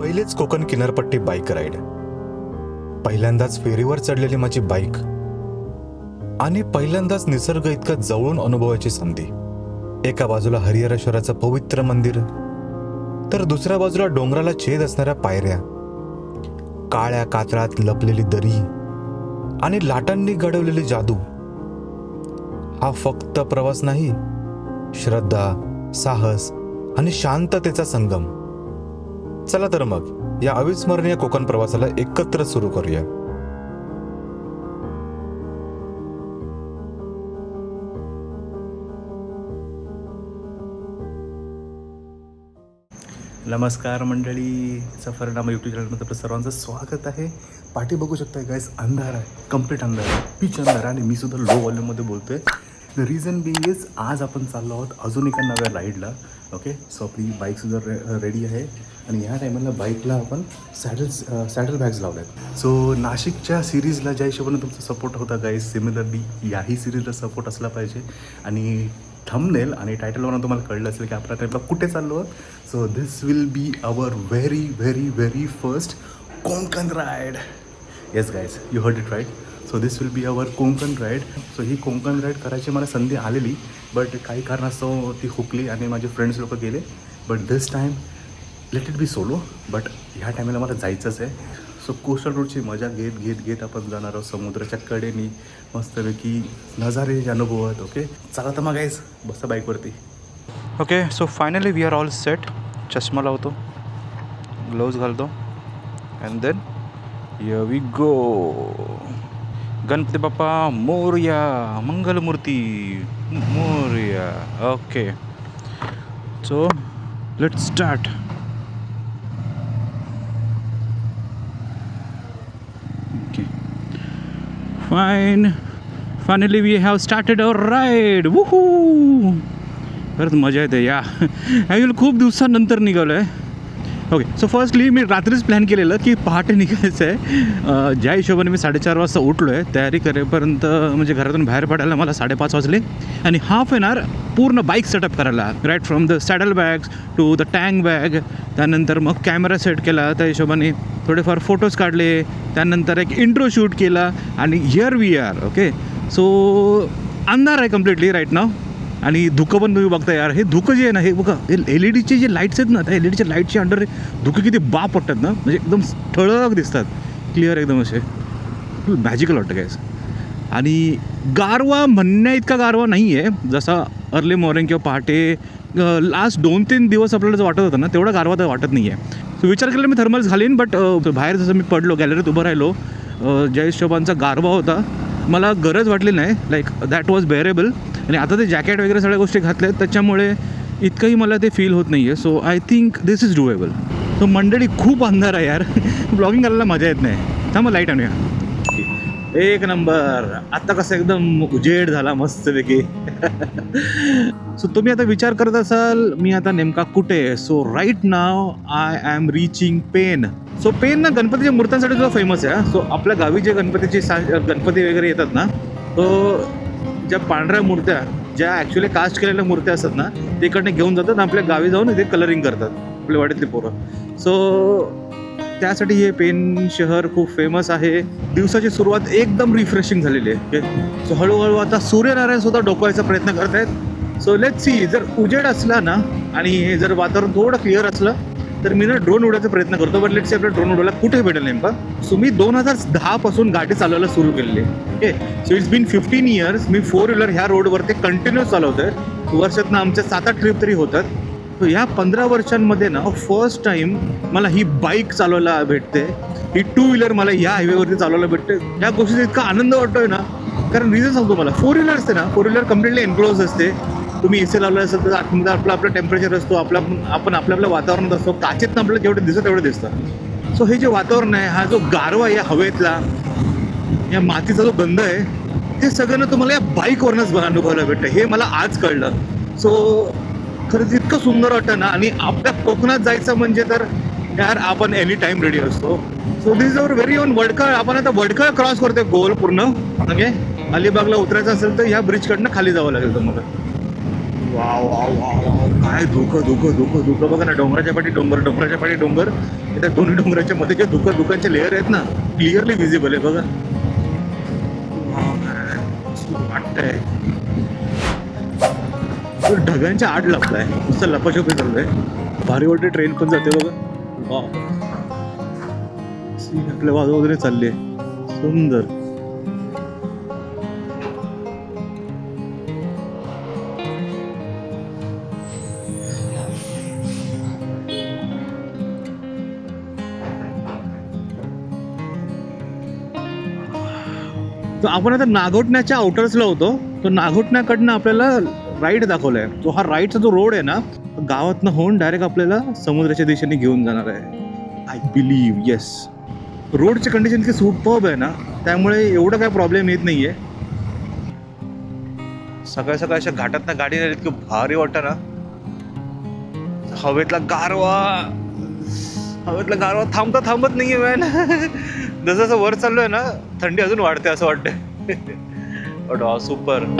पहिलेच कोकण किनारपट्टी bike ride पहिल्यांदाच फेरीवर चढलेली माझी बाईक आणि पहिल्यांदाच निसर्ग इतका जवळून अनुभवायची संधी. एका बाजूला हरिहरेश्वराचं पवित्र मंदिर तर दुसऱ्या बाजूला डोंगराला छेद असणाऱ्या पायऱ्या काळ्या कातळात लपलेली दरी आणि लाटांनी घडवलेली जादू. हा फक्त प्रवास नाही श्रद्धा साहस आणि शांततेचा संगम. चला तर मग या अविस्मरणीय कोकण प्रवासाला एकत्र सुरू करूया. नमस्कार मंडळी सफरनामा युट्यूब चॅनलमध्ये आपलं सर्वांचं स्वागत आहे. पाठी बघू शकता गायस अंधार आहे कंप्लीट अंधार आहे. पीच अंधार आहे आणि मी सुद्धा लो वॉल्यूममध्ये बोलतो आहे द रिझन बिंग इज आज आपण चाललो आहोत अजून एका नव्या राईडला ओके सो आपली बाईकसुद्धा रे रेडी आहे. आणि ह्या टायमाला बाईकला आपण सॅडल्स सॅडल बॅग्स लावल्या आहेत सो नाशिकच्या सिरीजला ज्या हिशोबाने तुमचा सपोर्ट होता गाईज सिमिलरली याही सिरीजला सपोर्ट असला पाहिजे. आणि थंबनेल आणि टायटलवरून तुम्हाला कळलं असेल की आपल्या टाईपला कुठे चाललो आहोत. So this will be our very very very first Konkan ride yes guys you heard it right so this will be our Konkan ride so ही कोंकण राईड करायची मला संधी आलेली बट काही कारणास्तव ती हुकली आणि माझे फ्रेंड्स लोक गेले. But this time let it be solo but ह्या टायमाला मला जायचंच आहे. सो कोस्टल रोडची मजा घेत घेत घेत आपण जाणार आहोत समुद्राच्या कडेनी. मस्तपैकी नजारे अनुभवत ओके चला तर मग आहेस बसा बाईकवरती okay so finally we are all set चष्मा लावतो ग्लोव्ज घालतो and then yeah we go Ganpati Bappa Morya Mangalmurti Morya. Okay so let start fine finally we have started our ride woohoo खरंच मजा येते या ॲक्च्युअली खूप दिवसानंतर निघालो आहे ओके सो फर्स्टली मी रात्रीच प्लॅन केलेलं की पहाटे निघायचं आहे ज्या हिशोबाने मी साडेचार वाजता उठलो आहे तयारी करेपर्यंत म्हणजे घरातून बाहेर पडायला मला साडेपाच वाजले. आणि हाफ एन आवर पूर्ण बाईक सेटअप करायला right from the saddle bags to the tank bag त्यानंतर मग कॅमेरा सेट केला त्या हिशोबाने थोडेफार फोटोज काढले. त्यानंतर एक इंट्रो शूट केला आणि here we are okay so अंधार आहे कम्प्लिटली राईट नाव आणि धुकं पण तुम्ही बघता यार. हे धुकं जे आहे ना हे बघा हे एल ई डीचे जे लाईट्स आहेत ना त्या एल ई डीच्या लाईटच्या अंडर धुकं किती बाप पडतात ना. म्हणजे एकदम ठळक दिसतात. क्लिअर एकदम असे. मॅजिकल वाटतं काय आणि गारवा म्हणण्या इतका गारवा नाही आहे जसा अर्ली मॉर्निंग किंवा पहाटे लास्ट दोन तीन दिवस आपल्याला जो वाटत होतं ना तेवढा गारवा तर वाटत नाही आहे सो विचार केला मी थर्मल्स घालीन बट बाहेर जसं मी पडलो गॅलरीत उभं राहिलो जयेश जय गारवा होता. मला गरज वाटली नाही. लाईक दॅट वॉज बेअरेबल आणि आता ते जॅकेट वगैरे सगळ्या गोष्टी घातल्या आहेत त्याच्यामुळे इतकंही मला ते फील होत नाही आहे so I think this is doable so मंडळी खूप अंधार आहे यार. ब्लॉगिंग करायला मजा येत नाही. थांबा लाइट आणूया. एक नंबर. आता कसं एकदम उजेड झाला मस्तपैकी. सो तुम्ही आता विचार करत असाल मी आता नेमका कुठे so right now I am reaching Pen so Pen ना गणपतीच्या मूर्तांसाठी सुद्धा फेमस आहे सो आपल्या गावी जे गणपतीचे सा गणपती वगैरे येतात ना तो ज्या पांढऱ्या मूर्त्या ज्या ॲक्च्युली कास्ट केलेल्या मूर्त्या असतात ना तिकडनं घेऊन जातात आणि आपल्या गावी जाऊन ते कलरिंग करतात आपल्या वाडीतले पोरं. सो त्यासाठी हे पेन शहर खूप फेमस आहे. दिवसाची सुरुवात एकदम रिफ्रेशिंग झालेली आहे. सो हळूहळू आता सूर्यनारायण सुद्धा डोकवायचा प्रयत्न करत आहेत सो लेट सी जर उजेड असला ना आणि हे जर वातावरण थोडं क्लिअर असलं तर मी ना ड्रोन उडवायचा प्रयत्न करतो बट लेट सी ड्रोन उडवायला कुठे भेटेल नेमका? सो मी दोन हजार दहा पासून गाडी चालवायला सुरू केलेली आहे. Okay so it's been fifteen years me four wheeler ह्या रोडवरती कंटिन्यू चालवतोय. वर्षातनं आमच्या सात आठ ट्रिप तरी होतात. सो ह्या पंधरा वर्षांमध्ये ना फर्स्ट टाइम मला ही बाईक चालवायला भेटते. ही टू व्हीलर मला ह्या हायवेवरती चालवायला भेटते. या गोष्टीचा इतका आनंद वाटतोय ना. कारण रिझन सांगतो मला फोर व्हीलर असते ना फोर व्हीलर कम्प्लिटली एन्क्लोज असते. तुम्ही एसी लावलं असेल तर आतमध्ये आपला आपला टेम्परेचर असतो आपला आपण आपल्या आपलं वातावरण असतो काचेतनं आपल्याला जेवढं दिसत तेवढं दिसतं सो हे जे वातावरण आहे हा जो गारवा या हवेतला या मातीचा जो गंध आहे ते सगळं ना तुम्हाला या बाईकवरनंच अनुभवायला भेटतं. हे मला आज कळलं. सो खरंच इतकं सुंदर वाटतं ना आणि आपल्या कोकणात जायचं म्हणजे तर यार आपण एनी टाइम रेडी असतो. So this is our very own Vadkal. आपण आता वडकळ क्रॉस करतोय गोल पूर्ण. ओके अलिबागला उतरायचं असेल तर ह्या ब्रिजकडनं खाली जावं लागेल तुम्हाला. वाव वाव वाव काय धुकं धुकं धुकं धुकं. बघा ना डोंगराच्या पाठी डोंगर डोंगराच्या पाठी डोंगर. त्या दोन्ही डोंगराच्या मध्ये जे धुकं धुकांचे लेअर आहेत ना क्लिअरली विजिबल आहे बघा. काय वाटतंय. ढगांच्या आड लपलाय. नुसतं लपाछपी चाललंय भारी वाटते ट्रेन पण जाते बघा. वाव. सी आपल्या चालली आहे. सुंदर. आपण आता नागोटण्याच्या आउटर्सला होतो. तो नागोटण्याकडनं आपल्याला राईट दाखवलाय. तो हा राईटचा जो रोड आहे ना गावातनं होऊन डायरेक्ट आपल्याला समुद्राच्या दिशेने घेऊन जाणार आहे. आय बिलीव्ह येस रोडची कंडिशन इतकी सुपब आहे ना त्यामुळे एवढं काय प्रॉब्लेम येत नाहीये. सकाळ सकाळ अशा घाटात गाडी नाही इतकं भारी वाटतं ना. हवेतला गारवा. हवेतला गारवा थांबता थांबत नाहीये मॅन जसं जसं वर चाललोय ना थंडी अजून वाढते असं वाटतंय. Super now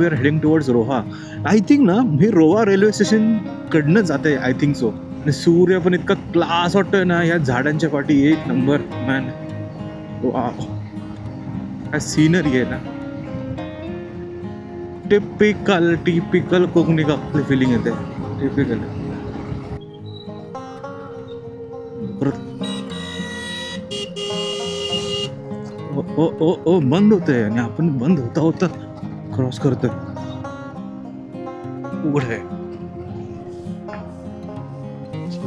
we heading towards Roha I think ना मी रोहा रेल्वे स्टेशन कडनं जाते आय थिंक सो आणि सूर्य पण इतका क्लास वाटतोय ना या झाडांच्या पाठी एक नंबर मॅन वाव काय सीनरी आहे ना. टिपिकल टिपिकल कोकणी आपली फिलिंग येते. टिपिकल ओ ओ ओ ओ बंद होतंय आणि आपण बंद होता होता क्रॉस करतोय. उघड आहे.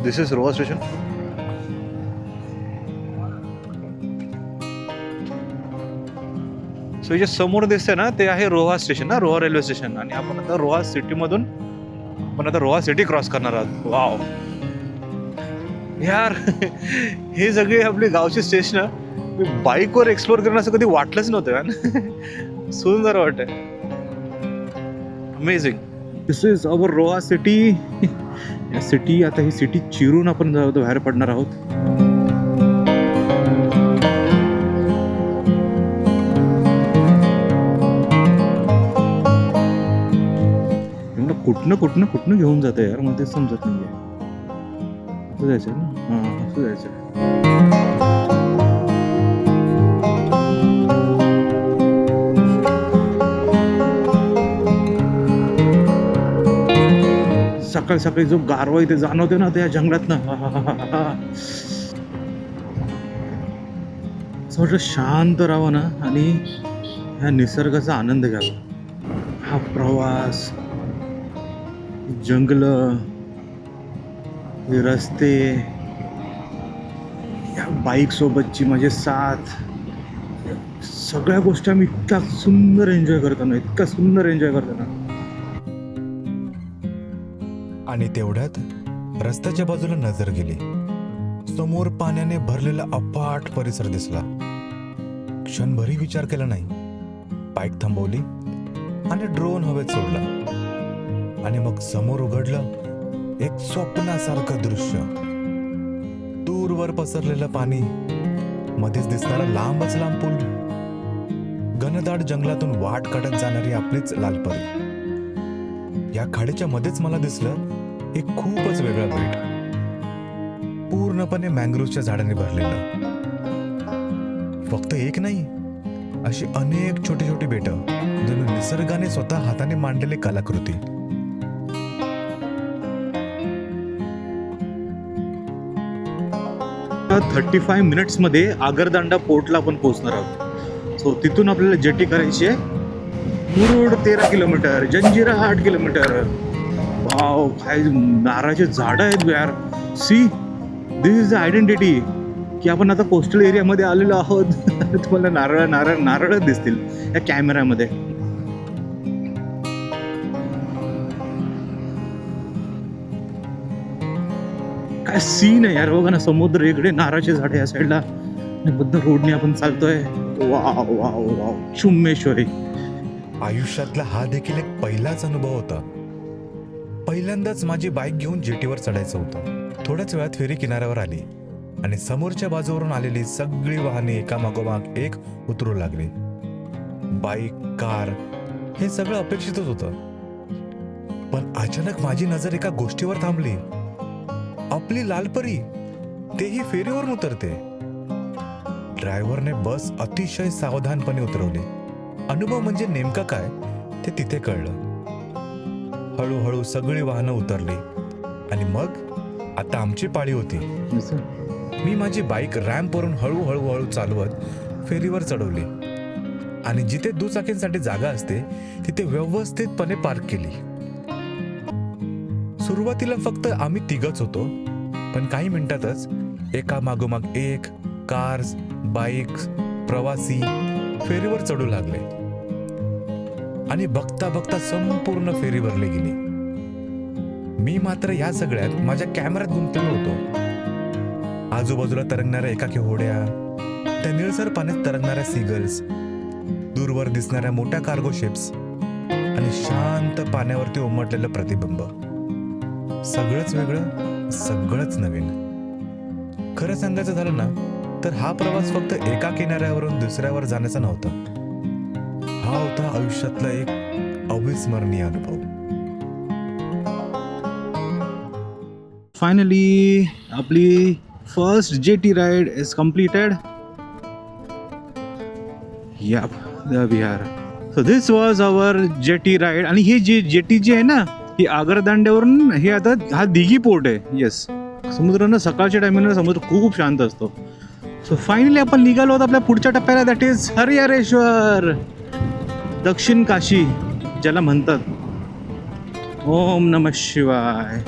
This is Roha station so जे समोर दिसतंय ना ते आहे रोहा स्टेशन ना रोहा रेल्वे स्टेशन आणि आपण आता रोहा सिटीमधून आपण आता रोहा सिटी क्रॉस करणार आहोत. वाव यार हे सगळे आपली गावची स्टेशन मी बाईकवर एक्सप्लोर करणं असं कधी वाटलंच नव्हतं यार. सुंदर वाटतंय. Amazing this is our Roha city या सिटी आता ही सिटी चिरून आपण जाऊ बाहेर पडणार आहोत. कुठनं कुठनं कुठनं घेऊन जातं यार? मला ते समजत नाहीये. असं जायचं ना? हां असं जायचं. सकाळी सकाळी जो गारवा इथे जाणवते ना त्या जंगलातनं. असं वाटतं शांत राहावं ना आणि ह्या निसर्गाचा आनंद घ्यावा. हा प्रवास जंगल हे रस्ते या बाईकसोबतची माझे साथ सगळ्या गोष्टी आम्ही इतक्या सुंदर एन्जॉय करतो ना इतका सुंदर एन्जॉय करतो ना. आणि तेवढ्यात रस्त्याच्या बाजूला नजर गेली. समोर पाण्याने भरलेला अफाट परिसर दिसला. क्षणभरी विचार केला नाही. बाईक थांबवली आणि ड्रोन हवेत सोडला. आणि मग समोर उघडलं एक स्वप्नासारखं दृश्य. दूरवर पसरलेलं पाणी मध्येच दिसणारा लांबच लांब पूल घनदाट जंगलातून वाट काढत जाणारी आपलीच लालपरी या खाडीच्या मध्येच मला दिसलं एक खूपच वेगळा बेट पूर्णपणे मँग्रोव्हच्या झाडांनी भरलेलं. फक्त एक नाही अशी अनेक छोटी छोटी बेट जणू निसर्गाने स्वतः हाताने मांडलेली कलाकृती. थर्टी फाय मिनिट्समध्ये आगरदांडा पोर्टला आपण पोहोचणार आहोत. सो तिथून आपल्याला जेटी करायची आहे. मुरुड तेरा किलोमीटर जंजिरा आठ किलोमीटर. वाव काय नारळाचे झाडं आहेत यार. See this is the identity की आपण आता कोस्टल एरियामध्ये आलेलो आहोत. तुम्हाला नारळ नारळ नारळच दिसतील या कॅमेऱ्यामध्ये काय सीन आहे यार बघा ना समुद्र इकडे नारळाचे झाडे या साईडला बद्दल रोडने आपण चालतोय. Wow wow wow. चुम्मेश्वरी आयुष्यातला हा देखील एक पहिलाच अनुभव होता. पहिल्यांदाच माझी बाईक घेऊन जेटीवर चढायचं होतं. थोड्याच वेळात फेरी किनाऱ्यावर आली आणि समोरच्या बाजूवरून आलेली सगळी वाहने एकामागोमाग एक उतरू लागली. बाईक कार हे सगळं अपेक्षितच होतं. पण अचानक माझी नजर एका गोष्टीवर थांबली. आपली लालपरी तेही फेरीवरून उतरते. ड्रायव्हरने बस अतिशय सावधानपणे उतरवली. अनुभव म्हणजे नेमका काय ते तिथे कळलं. हळूहळू सगळी वाहनं उतरली. आणि मग आता आमची पाळी होती. मी माझी बाईक रॅम्पवरून हळूहळू हळू चालवत फेरीवर चढवली. आणि जिथे दुचाकींसाठी जागा असते तिथे व्यवस्थितपणे पार्क केली. सुरुवातीला फक्त आम्ही तिघच होतो पण काही मिनिटातच एका मागोमाग एक कार्स बाईक्स प्रवासी फेरीवर चढू लागले. आणि बघता बघता संपूर्ण फेरी भरली गेली. मी मात्र या सगळ्यात माझ्या कॅमेऱ्यात गुंतलो होतो. आजूबाजूला तरंगणाऱ्या एकाकी होड्या त्या निळसर पाण्यात तरंगणाऱ्या सीगल्स दूरवर दिसणाऱ्या मोठ्या कार्गो शिप्स आणि शांत पाण्यावरती उमटलेलं प्रतिबिंब. सगळंच वेगळं सगळंच नवीन. खरं सांगायचं झालं ना तर हा प्रवास फक्त एका किनाऱ्यावरून दुसऱ्यावर जाण्याचा नव्हता. हा होता आयुष्यातला एक अविस्मरणीय अनुभव. फायनली आपली फर्स्ट जे टी राईड इज कम्प्लिटेड या Bihar so this was our jetty ride आणि हे जे जेटी जे आहे ना ही आगरदांड्यावरून हे आता हा दिघी पोर्ट आहे. येस समुद्रानं सकाळच्या टायमिंगला समुद्र खूप शांत असतो. सो फायनली आपण निघालो आहोत आपल्या पुढच्या टप्प्याला. That is Harihareshwar. दक्षिण काशी ज्याला म्हणतात. ओम नम शिवाय.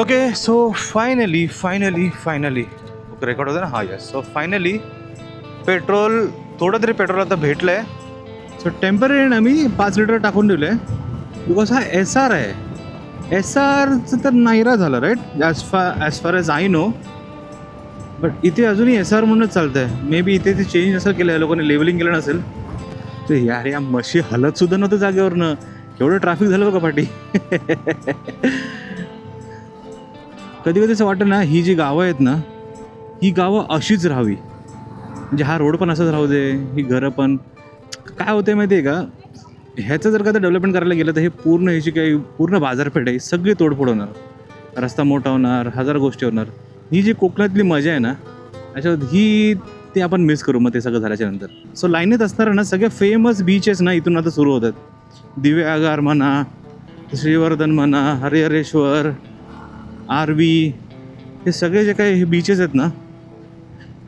Okay so finally finally finally record होतं ना? हा यस सो फायनली पेट्रोल थोडं तरी पेट्रोल आता भेटलं आहे सो टेंपररी ना मी पाच लिटर टाकून दिलं आहे बिकॉज हा एस आर आहे. एस आरचं तर नाहीरा झालं right as far as far as I know but इथे अजूनही एस आर म्हणूनच चालतं आहे मे बी इथे ते चेंज नसेल केलं आहे लोकांनी लेवलिंग केलं नसेल. तर यार या मशी हलत सुद्धा नव्हतं जागेवरनं. एवढं ट्रॅफिक झालं बघा पाठी कधी कधी असं वाटतं ना ही जी गावं आहेत ना ही गावं अशीच राहावी. म्हणजे हा रोड पण असाच राहू दे ही घरं पण. काय होते माहिती आहे का? ह्याचं जर का डेव्हलपमेंट करायला गेलं तर हे पूर्ण ह्याची काही पूर्ण बाजारपेठ आहे. सगळी तोडफोड होणार. रस्ता मोठा होणार हजार गोष्टी होणार. ही जी कोकणातली मजा आहे ना त्याच्यावर ही ते आपण मिस करू मग ते सगळं झाल्याच्यानंतर. सो लाईनीत असणार ना सगळ्या फेमस बीचेस ना इथून आता सुरू होतात. दिव्यागार म्हणा श्रीवर्धन म्हणा हरिहरेश्वर आरवी हे सगळे जे काही हे बीचेस आहेत ना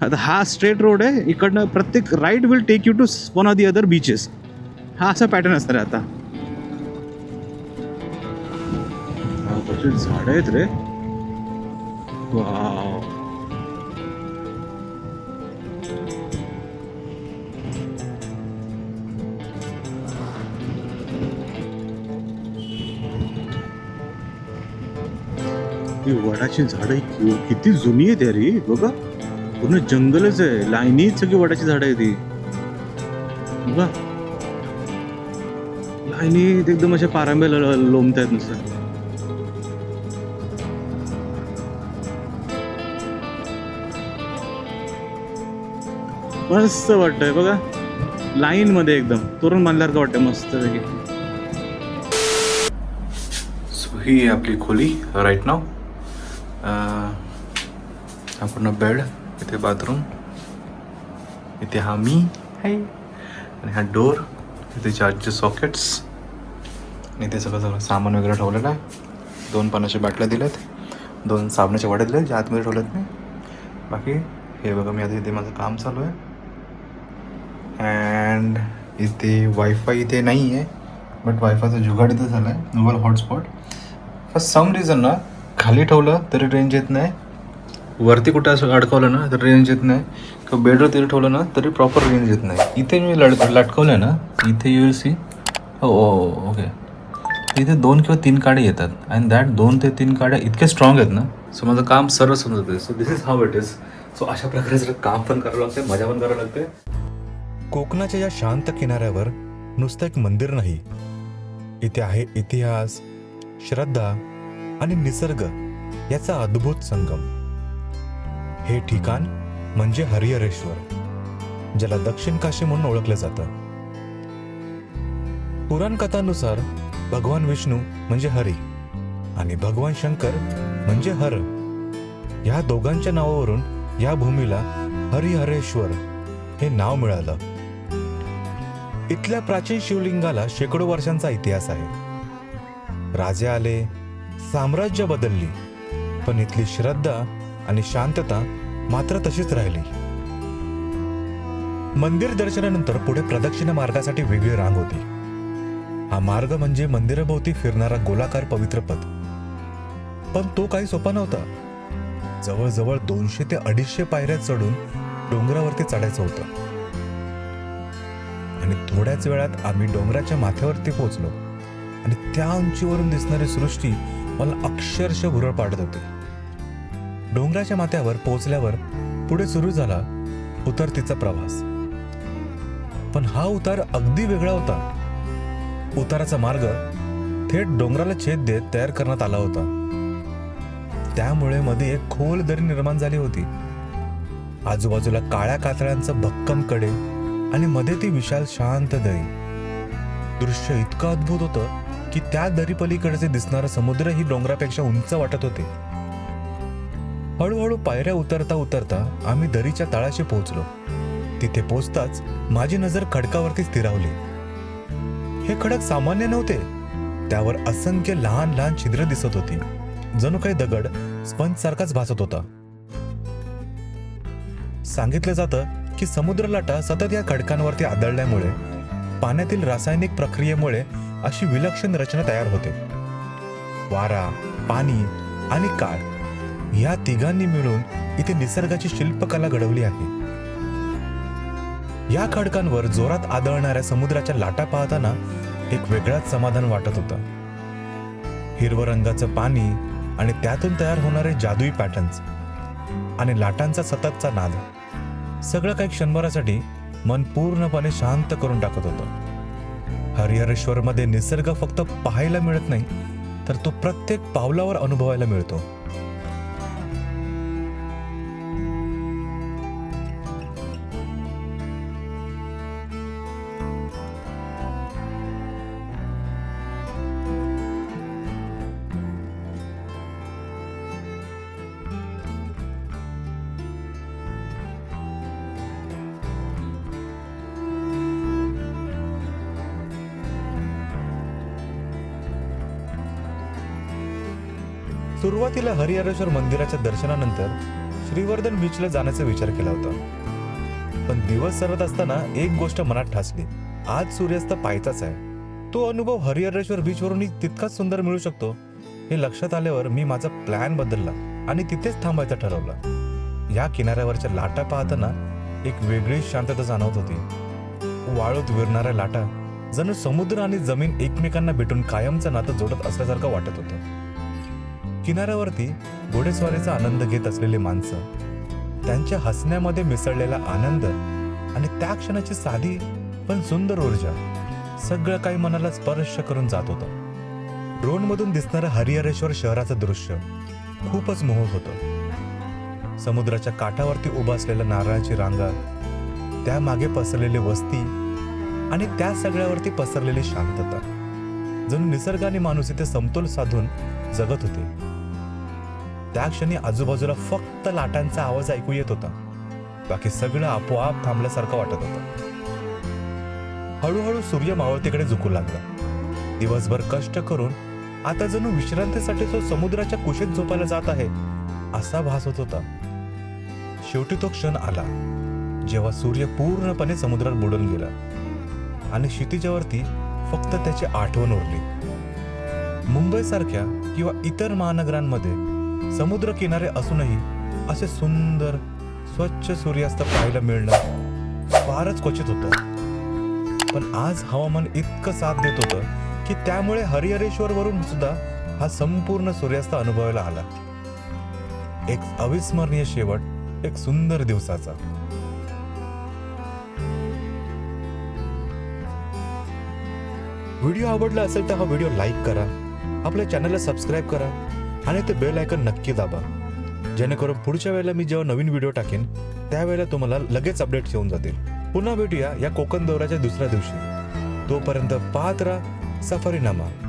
आता हा स्ट्रेट रोड आहे इकडनं प्रत्येक right will take you to one of the other beaches हा असा पॅटर्न असणार आहे आता. झाड झाडं आहेत रे. वाव. ही वडाची झाडं किती जुनी आहेत रे बघा. पूर्ण जंगलच आहे. लाईनीत सगळी वडाची झाडं आहे ती बघा. लाईनीत एकदम अशा पारांब्या लोंबत आहेत नुसतं. मस्त वाटतंय. बघा लाईन मध्ये एकदम. तोरण बांधल्यावर का वाटतं मस्त पैकी सो ही आहे आपली खोली राईट नाव हा पूर्ण बेड इथे बाथरूम इथे हा मी आहे आणि हा डोर इथे चार्जचे सॉकेट्स आणि इथे सगळं सगळं सामान वगैरे ठेवलेलं आहे. दोन पाण्याच्या बाटल्या दिल्यात दोन साबणाच्या वड्या दिल्या ज्या आतमध्ये ठेवल्यात मी. बाकी हे बघा मी आता इथे माझं काम चालू आहे. अँड इथे वायफाय इथे नाही आहे बट वायफायचा जुगाड इथे झाला आहे mobile hotspot for some reason ना खाली ठेवलं तरी रेंज येत नाही. वरती कुठं असं अडकवलं ना तर रेंज येत नाही. किंवा बेडवर तिथे ठेवलं ना तरी प्रॉपर रेंज येत नाही. इथे मी लड लटकवलं ना इथे यू सी हो ओके इथे दोन किंवा तीन काड्या येतात. अँड दॅट दोन ते तीन काड्या इतके स्ट्रॉंग आहेत ना सो माझं काम सरळ समजत so this is how it is so अशा प्रकारे जर काम पण करावं लागते मजा पण करावं लागते कोकणाच्या या शांत किनाऱ्यावर नुसतं एक मंदिर नाही. इथे आहे इतिहास श्रद्धा आणि निसर्ग याचा अद्भुत संगम. हे ठिकाण म्हणजे हरिहरेश्वर ज्याला दक्षिण काशी म्हणून ओळखलं जातं. पुराणकथांनुसार भगवान विष्णू म्हणजे हरी आणि भगवान शंकर म्हणजे हर. या दोघांच्या नावावरून या भूमीला हरिहरेश्वर हे नाव मिळालं. इथल्या प्राचीन शिवलिंगाला शेकडो वर्षांचा इतिहास आहे. राजे आले साम्राज्य बदलली पण इथली श्रद्धा आणि शांतता मात्र तशीच राहिली. मंदिर दर्शनानंतर पुढे प्रदक्षिणा मार्गासाठी वेगळी रांग होती. हा मार्ग म्हणजे मंदिराभोवती फिरणारा गोलाकार पवित्र पथ. पण तो काही सोपा नव्हता. जवळजवळ दोनशे ते अडीचशे पायऱ्या चढून डोंगरावरती चढायचं होतं. आणि थोड्याच वेळात आम्ही डोंगराच्या माथ्यावरती पोहोचलो. आणि त्या उंचीवरून दिसणारी सृष्टी मला अक्षरशः भुरळ पाडत होती. डोंगराच्या माथ्यावर पोहोचल्यावर पुढे सुरू झाला उतरतीचा प्रवास. पण हा उतार अगदी वेगळा होता. उताराचा मार्ग थेट डोंगराला छेद देत तयार करण्यात आला होता. त्यामुळे मध्ये एक खोल दरी निर्माण झाली होती. आजूबाजूला काळ्या कातळ्यांचं भक्कमकडे आणि मध्ये ती विशाल शांत दरी दृश्य इतकं अद्भुत होतं की त्या दरीपलीकडचे दिसणारा समुद्र ही डोंगरापेक्षा उंच वाटत होते. हळूहळू पायऱ्या उतरता उतरता आम्ही दरीच्या तळाशी पोहोचलो. तिथे पोचताच माझी नजर खडकावरती स्थिरावली. हे खडक सामान्य नव्हते. त्यावर असंख्य लहान लहान छिद्र दिसत होती. जणू काही दगड स्पंज सारखाच भासत होता. सांगितलं जातं की समुद्र लाटा सतत या खडकांवरती आदळल्यामुळे पाण्यातील रासायनिक प्रक्रियेमुळे अशी विलक्षण रचना तयार होते. वारा पाणी आणि काळ या तिघांनी मिळून इथे निसर्गाची शिल्पकला घडवली आहे. या खडकांवर जोरात आदळणाऱ्या समुद्राच्या लाटा पाहताना एक वेगळाच समाधान वाटत होतं. हिरवं रंगाचं पाणी आणि त्यातून तयार होणारे जादुई पॅटर्न्स आणि लाटांचा सततचा नाद. सगळं काही क्षणभरासाठी मन पूर्णपणे शांत करून टाकत होतं. हरिहरेश्वरमध्ये निसर्ग फक्त पाहायला मिळत नाही तर तो प्रत्येक पावलावर अनुभवायला मिळतो. सुरुवातीला हरिहरेश्वर मंदिराच्या दर्शनानंतर श्रीवर्धन बीचला जाण्याचा विचार केला होता. पण दिवस सरत असताना एक गोष्ट मनात ठासली. आज सूर्यास्त पाहायचाच आहे. तो अनुभव हरिहरेश्वर बीचवरूनही तितकाच सुंदर मिळू शकतो हे लक्षात आल्यावर मी माझा प्लॅन बदलला आणि तिथेच थांबायचं ठरवलं. या किनाऱ्यावरच्या लाटा पाहताना एक वेगळीच शांतता जाणवत होती. वाळूत विरणाऱ्या लाटा जणू समुद्र आणि जमीन एकमेकांना भेटून कायमचं नातं जोडत असल्यासारखं वाटत होतं. किनाऱ्यावरती घोडेस्वारीचा आनंद घेत असलेले माणसं त्यांच्या हसण्यामध्ये मिसळलेला आनंद आणि त्या क्षणाची साधी पण सुंदर ऊर्जा सगळं काही मनाला स्पर्श करून जात होतं. ड्रोनमधून दिसणारं हरिहरेश्वर शहराचं दृश्य खूपच मोहक होतं. समुद्राच्या काठावरती उभा असलेल्या नारळाची रांगा त्यामागे पसरलेली वस्ती आणि त्या सगळ्यावरती पसरलेली शांतता जणू निसर्गाने माणूस इथे समतोल साधून जगत होते. त्या क्षणी आजूबाजूला फक्त लाटांचा आवाज ऐकू येत होता. बाकी सगळं आपोआप थांबल्यासारखं वाटत होतं. हळूहळू सूर्य मावळतीकडे झुकू लागला. दिवसभर कष्ट करून आता जणू विश्रांतीसाठी तो समुद्राच्या कुशीत झोपायला जात आहे असा भास होत होता. शेवटी तो क्षण आला जेव्हा सूर्य पूर्णपणे समुद्रात बुडून गेला आणि क्षितिजावरती फक्त त्याची आठवण उरली. मुंबईसारख्या किंवा इतर महानगरांमध्ये समुद्र किनारे असूनही असे सुंदर स्वच्छ सूर्यास्त पाहायला मिळणं फारच क्वचित होतं. पण आज हवामान इतकं साथ देत होतं की त्यामुळे हरिहरेश्वर वरून सुद्धा हा संपूर्ण सूर्यास्त अनुभवायला आला. एक अविस्मरणीय शेवट एक सुंदर दिवसाचा. व्हिडिओ आवडला असेल तर हा व्हिडिओ लाईक करा. आपल्या चॅनलला सबस्क्राईब करा. आणि ते बेल आयकन नक्की दाबा. जेणेकरून पुढच्या वेळेला मी जेव्हा नवीन व्हिडिओ टाकेन त्यावेळेला तुम्हाला लगेच अपडेट्स येऊन जातील. पुन्हा भेटूया या कोकण दौऱ्याच्या दुसऱ्या दिवशी. तोपर्यंत पाहत राहा सफारीनामा.